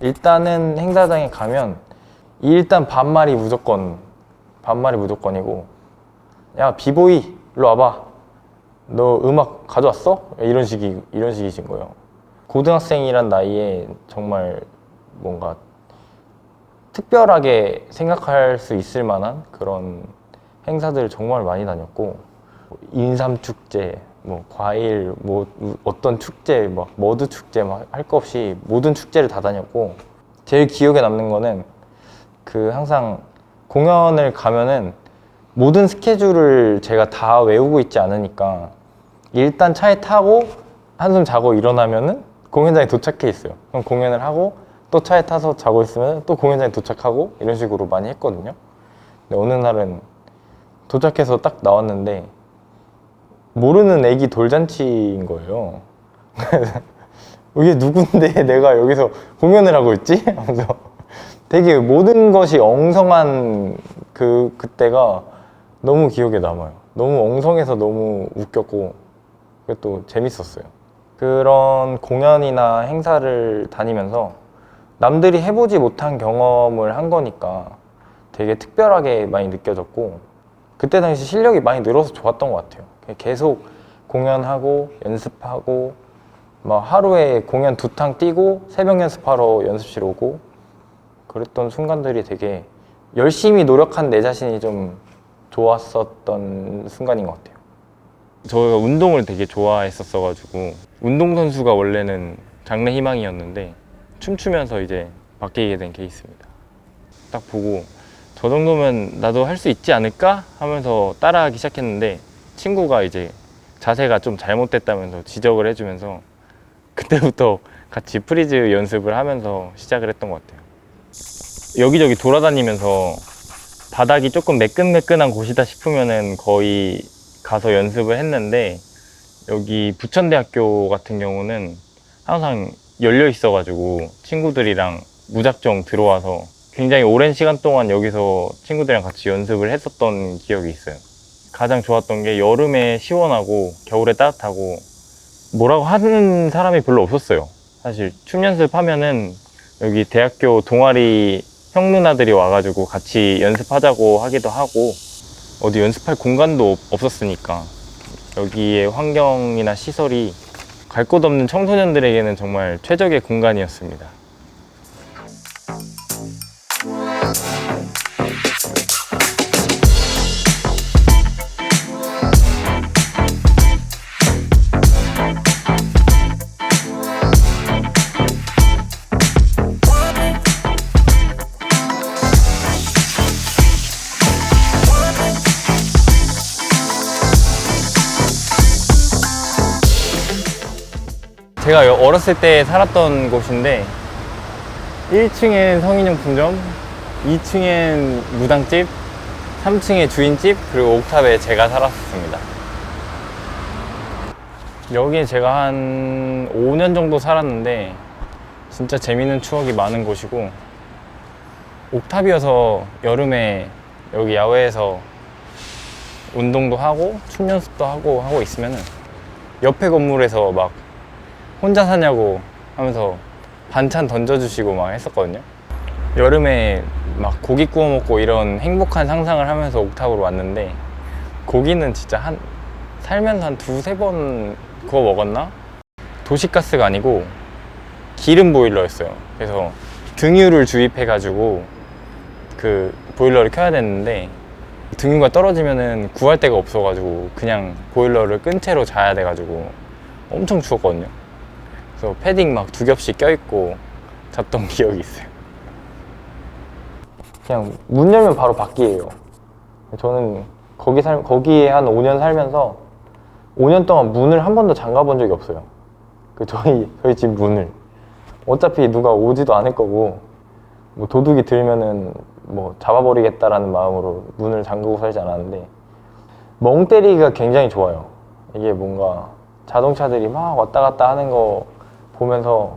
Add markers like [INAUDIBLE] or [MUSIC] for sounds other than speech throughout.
일단은 행사장에 가면 일단 반말이 무조건 반말이 무조건이고 야 비보이 일로 와봐 너 음악 가져왔어? 이런 식이 이런 식이신 거예요. 고등학생이란 나이에 정말 뭔가 특별하게 생각할 수 있을 만한 그런 행사들을 정말 많이 다녔고 인삼 축제, 뭐 과일, 뭐 어떤 축제, 막 머드 축제 막 할 거 없이 모든 축제를 다 다녔고 제일 기억에 남는 거는 그 항상 공연을 가면은 모든 스케줄을 제가 다 외우고 있지 않으니까 일단 차에 타고 한숨 자고 일어나면은 공연장에 도착해 있어요. 그럼 공연을 하고 또 차에 타서 자고 있으면 또 공연장에 도착하고 이런 식으로 많이 했거든요. 근데 어느 날은 도착해서 딱 나왔는데 모르는 애기 돌잔치인 거예요. [LAUGHS] 이게 누군데 [LAUGHS] 내가 여기서 공연을 하고 있지? [LAUGHS] 하면서 되게 모든 것이 엉성한 그 그때가 너무 기억에 남아요. 너무 엉성해서 너무 웃겼고 또 재밌었어요. 그런 공연이나 행사를 다니면서 남들이 해보지 못한 경험을 한 거니까 되게 특별하게 많이 느껴졌고 그때 당시 실력이 많이 늘어서 좋았던 것 같아요. 계속 공연하고 연습하고 막 하루에 공연 두 탕 뛰고 새벽 연습하러 연습실 오고 그랬던 순간들이 되게 열심히 노력한 내 자신이 좀 좋았었던 순간인 것 같아요. 저희가 운동을 되게 좋아했었어가지고 운동선수가 원래는 장래 희망이었는데 춤추면서 이제 바뀌게 된 케이스입니다. 딱 보고 저 정도면 나도 할 수 있지 않을까 하면서 따라하기 시작했는데 친구가 이제 자세가 좀 잘못됐다면서 지적을 해주면서 그때부터 같이 프리즈 연습을 하면서 시작을 했던 것 같아요. 여기저기 돌아다니면서 바닥이 조금 매끈매끈한 곳이다 싶으면은 거의 가서 연습을 했는데 여기 부천대학교 같은 경우는 항상 열려 있어가지고 친구들이랑 무작정 들어와서 굉장히 오랜 시간 동안 여기서 친구들이랑 같이 연습을 했었던 기억이 있어요. 가장 좋았던 게 여름에 시원하고 겨울에 따뜻하고 뭐라고 하는 사람이 별로 없었어요. 사실 춤 연습하면은 여기 대학교 동아리 형 누나들이 와가지고 같이 연습하자고 하기도 하고 어디 연습할 공간도 없- 없었으니까 여기의 환경이나 시설이 갈 곳 없는 청소년들에게는 정말 최적의 공간이었습니다. 제가 여- 어렸을 때 살았던 곳인데 1층엔 성인용품점, 2층엔 무당집, 3층에 주인집, 그리고 옥탑에 제가 살았습니다. 여기에 제가 한 5년 정도 살았는데 진짜 재밌는 추억이 많은 곳이고 옥탑이어서 여름에 여기 야외에서 운동도 하고 춤 연습도 하고 하고 있으면은 옆에 건물에서 막 혼자 사냐고 하면서 반찬 던져주시고 막 했었거든요. 여름에 막 고기 구워 먹고 이런 행복한 상상을 하면서 옥탑으로 왔는데 고기는 진짜 한 살면서 한 두세 번 구워 먹었나? 도시가스가 아니고 기름 보일러였어요. 그래서 등유를 주입해가지고 그 보일러를 켜야 됐는데 등유가 떨어지면은 구할 데가 없어가지고 그냥 보일러를 끈 채로 자야 돼가지고 엄청 추웠거든요. 그래서 패딩 막 두 겹씩 껴입고 잤던 [LAUGHS] 기억이 있어요. 그냥 문 열면 바로 밖이에요. 저는 거기 살 거기에 한 5년 살면서 5년 동안 문을 한 번도 잠가 본 적이 없어요. 그 저희 저희 집 문을 어차피 누가 오지도 않을 거고 뭐 도둑이 들면은 뭐 잡아버리겠다라는 마음으로 문을 잠그고 살지 않았는데 멍 때리기가 굉장히 좋아요. 이게 뭔가 자동차들이 막 왔다 갔다 하는 거 보면서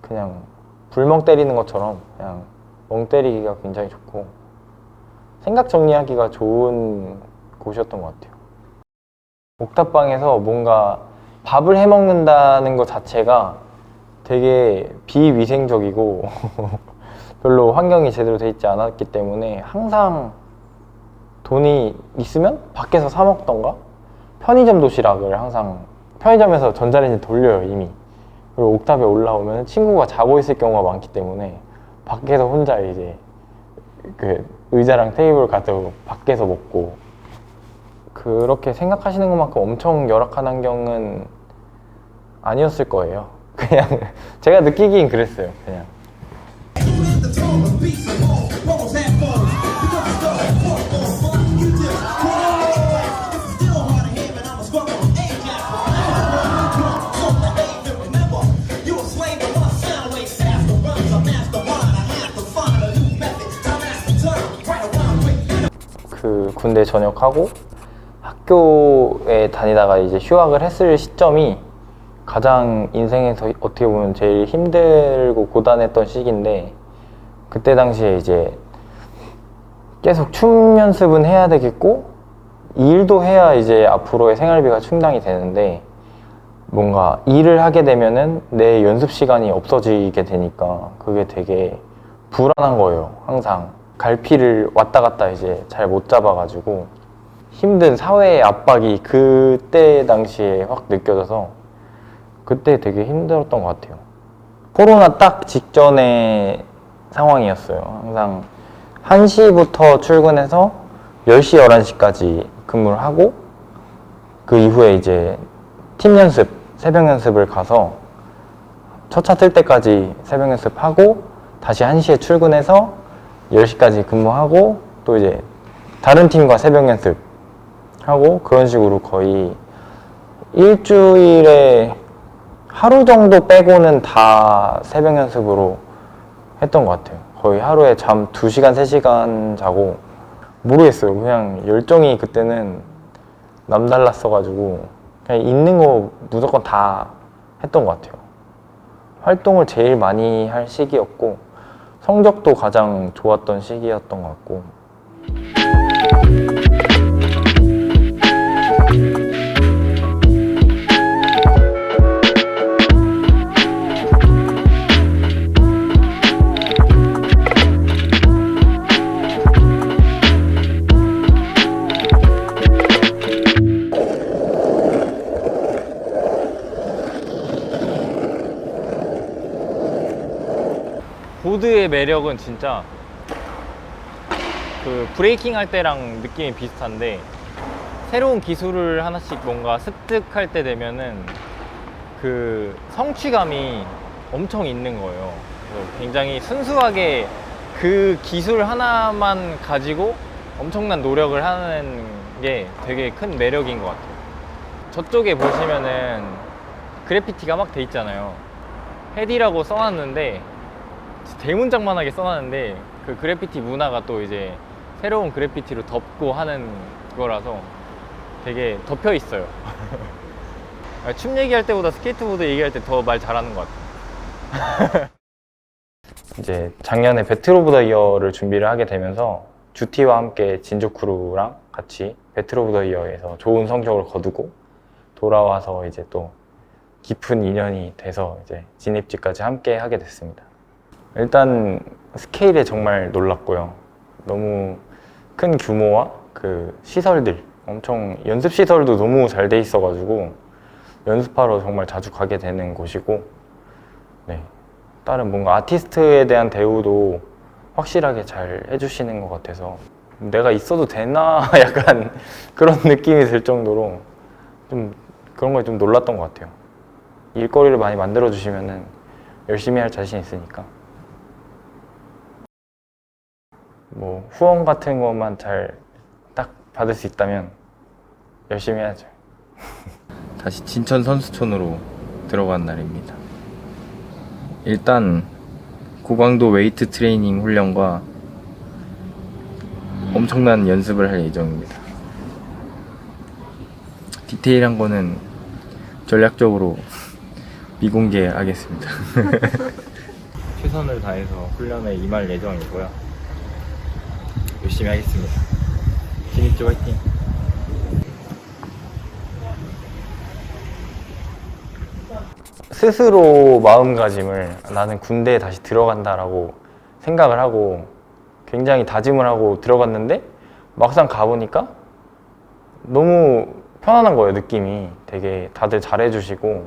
그냥 불멍 때리는 것처럼 그냥 멍 때리기가 굉장히 좋고 생각 정리하기가 좋은 곳이었던 것 같아요. 옥탑방에서 뭔가 밥을 해 먹는다는 것 자체가 되게 비위생적이고 [LAUGHS] 별로 환경이 제대로 돼 있지 않았기 때문에 항상 돈이 있으면 밖에서 사 먹던가 편의점 도시락을 항상 편의점에서 전자레인지 돌려요 이미 그리고 옥탑에 올라오면 친구가 자고 있을 경우가 많기 때문에 밖에서 혼자 이제 그 의자랑 테이블 가지고 밖에서 먹고 그렇게 생각하시는 것만큼 엄청 열악한 환경은 아니었을 거예요. [LAUGHS] 그냥 제가 느끼기엔 그랬어요 그냥 그 군대 전역하고 학교에 다니다가 이제 휴학을 했을 시점이 가장 인생에서 어떻게 보면 제일 힘들고 고단했던 시기인데 그때 당시에 이제 계속 춤 연습은 해야 되겠고 일도 해야 이제 앞으로의 생활비가 충당이 되는데 뭔가 일을 하게 되면은 내 연습 시간이 없어지게 되니까 그게 되게 불안한 거예요. 항상 갈피를 왔다 갔다 이제 잘 못 잡아가지고 힘든 사회의 압박이 그때 당시에 확 느껴져서 그때 되게 힘들었던 것 같아요. 코로나 딱 직전의 상황이었어요. 항상 1시부터 출근해서 10시, 11시까지 근무를 하고 그 이후에 이제 팀 연습, 새벽 연습을 가서 첫 차 틀 때까지 새벽 연습하고 다시 1시에 출근해서 10시까지 근무하고 또 이제 다른 팀과 새벽 연습 하고 그런 식으로 거의 일주일에 하루 정도 빼고는 다 새벽 연습으로 했던 것 같아요. 거의 하루에 잠 2시간, 3시간 자고 모르겠어요. 그냥 열정이 그때는 남달랐어가지고 그냥 있는 거 무조건 다 했던 것 같아요. 활동을 제일 많이 할 시기였고 성적도 가장 좋았던 시기였던 것 같고 매력은 진짜 그 브레이킹 할 때랑 느낌이 비슷한데 새로운 기술을 하나씩 뭔가 습득할 때 되면은 그 성취감이 엄청 있는 거예요. 굉장히 순수하게 그 기술 하나만 가지고 엄청난 노력을 하는 게 되게 큰 매력인 것 같아요. 저쪽에 보시면은 그래피티가 막 돼 있잖아요. 헤디라고 써놨는데 대문짝만하게 써놨는데 그 그래피티 문화가 또 이제 새로운 그래피티로 덮고 하는 거라서 되게 덮여 있어요. [LAUGHS] 아, 춤 얘기할 때보다 스케이트보드 얘기할 때 더 말 잘하는 것 같아요. [LAUGHS] 이제 작년에 배틀 오브 더 이어를 준비를 하게 되면서 주티와 함께 진조 크루랑 같이 배틀 오브 더 이어에서 좋은 성적을 거두고 돌아와서 이제 또 깊은 인연이 돼서 이제 진입지까지 함께 하게 됐습니다. 일단 스케일에 정말 놀랐고요. 너무 큰 규모와 그 시설들 엄청 연습 시설도 너무 잘 돼 있어가지고 연습하러 정말 자주 가게 되는 곳이고 네 다른 뭔가 아티스트에 대한 대우도 확실하게 잘 해주시는 것 같아서 내가 있어도 되나 [LAUGHS] 약간 그런 느낌이 들 정도로 좀 그런 거에 좀 놀랐던 것 같아요. 일거리를 많이 만들어 주시면은 열심히 할 자신 있으니까. 뭐 후원 같은 것만 잘 딱 받을 수 있다면 열심히 해야죠. [LAUGHS] 다시 진천 선수촌으로 들어간 날입니다. 일단 고강도 웨이트 트레이닝 훈련과 엄청난 연습을 할 예정입니다. 디테일한 거는 전략적으로 미공개하겠습니다. [LAUGHS] 최선을 다해서 훈련에 임할 예정이고요. 열심히 하겠습니다. 신입주 화이팅! 스스로 마음가짐을 나는 군대에 다시 들어간다라고 생각을 하고 굉장히 다짐을 하고 들어갔는데 막상 가보니까 너무 편안한 거예요 느낌이 되게 다들 잘해주시고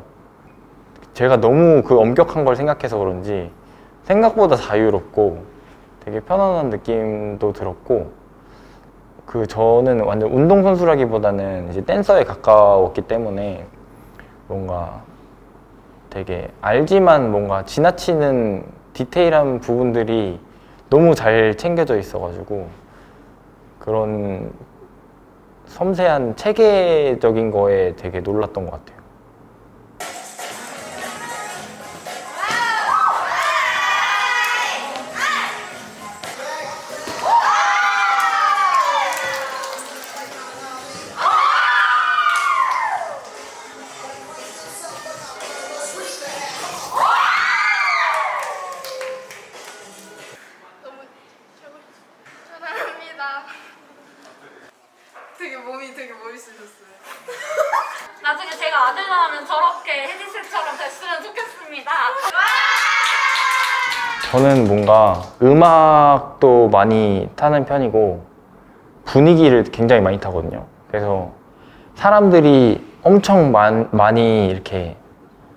제가 너무 그 엄격한 걸 생각해서 그런지 생각보다 자유롭고 되게 편안한 느낌도 들었고 그 저는 완전 운동 선수라기보다는 이제 댄서에 가까웠기 때문에 뭔가 되게 알지만 뭔가 지나치는 디테일한 부분들이 너무 잘 챙겨져 있어가지고 그런 섬세한 체계적인 거에 되게 놀랐던 것 같아요. 저는 뭔가 음악도 많이 타는 편이고 분위기를 굉장히 많이 타거든요. 그래서 사람들이 엄청 많, 많이 이렇게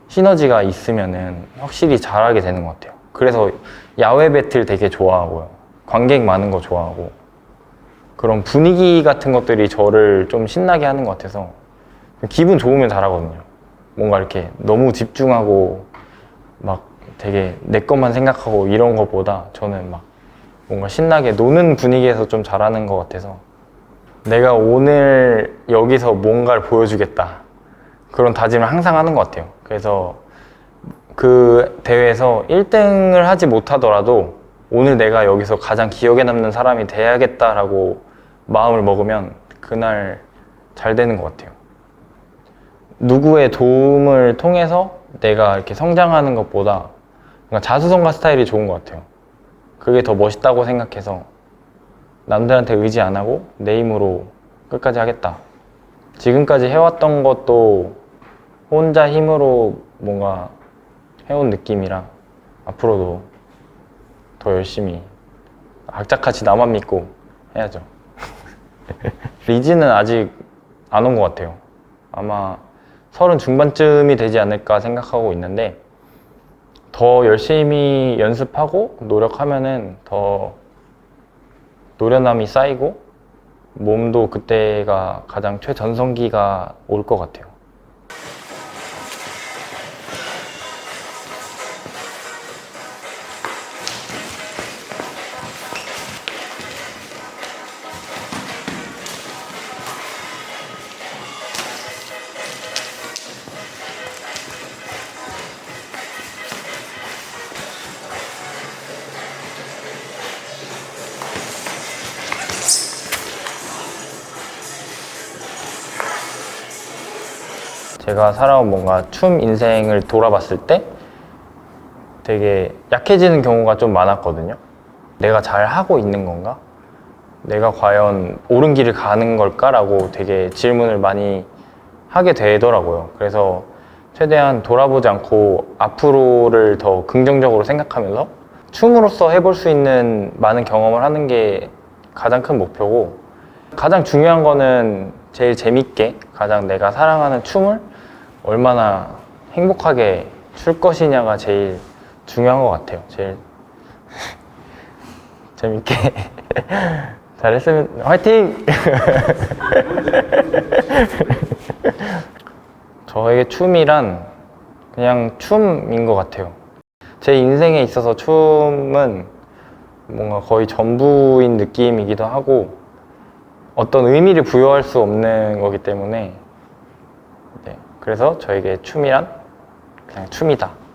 시너지가 있으면은 확실히 잘하게 되는 것 같아요. 그래서 야외 배틀 되게 좋아하고요. 관객 많은 거 좋아하고 그런 분위기 같은 것들이 저를 좀 신나게 하는 것 같아서 기분 좋으면 잘하거든요. 뭔가 이렇게 너무 집중하고 막 되게 내 것만 생각하고 이런 것보다 저는 막 뭔가 신나게 노는 분위기에서 좀 잘하는 것 같아서 내가 오늘 여기서 뭔가를 보여주겠다 그런 다짐을 항상 하는 것 같아요. 그래서 그 대회에서 1등을 하지 못하더라도 오늘 내가 여기서 가장 기억에 남는 사람이 돼야겠다라고 마음을 먹으면 그날 잘 되는 것 같아요. 누구의 도움을 통해서 내가 이렇게 성장하는 것보다 그러니까 자수성가 스타일이 좋은 것 같아요. 그게 더 멋있다고 생각해서 남들한테 의지 안 하고 내 힘으로 끝까지 하겠다. 지금까지 해왔던 것도 혼자 힘으로 뭔가 해온 느낌이라 앞으로도 더 열심히 악착같이 나만 믿고 해야죠. [LAUGHS] 리즈는 아직 안 온 것 같아요. 아마 서른 중반쯤이 되지 않을까 생각하고 있는데 더 열심히 연습하고 노력하면은 더 노련함이 쌓이고 몸도 그때가 가장 최전성기가 올 것 같아요. 제가 살아온 뭔가 춤 인생을 돌아봤을 때 되게 약해지는 경우가 좀 많았거든요. 내가 잘 하고 있는 건가? 내가 과연 옳은 길을 가는 걸까라고 되게 질문을 많이 하게 되더라고요. 그래서 최대한 돌아보지 않고 앞으로를 더 긍정적으로 생각하면서 춤으로써 해볼 수 있는 많은 경험을 하는 게 가장 큰 목표고 가장 중요한 거는 제일 재밌게 가장 내가 사랑하는 춤을 얼마나 행복하게 출 것이냐가 제일 중요한 것 같아요. 제일 [LAUGHS] 재밌게 [LAUGHS] 잘했으면 화이팅! [LAUGHS] 저에게 춤이란 그냥 춤인 것 같아요. 제 인생에 있어서 춤은 뭔가 거의 전부인 느낌이기도 하고 어떤 의미를 부여할 수 없는 거기 때문에 네, 그래서 저에게 춤이란 그냥 춤이다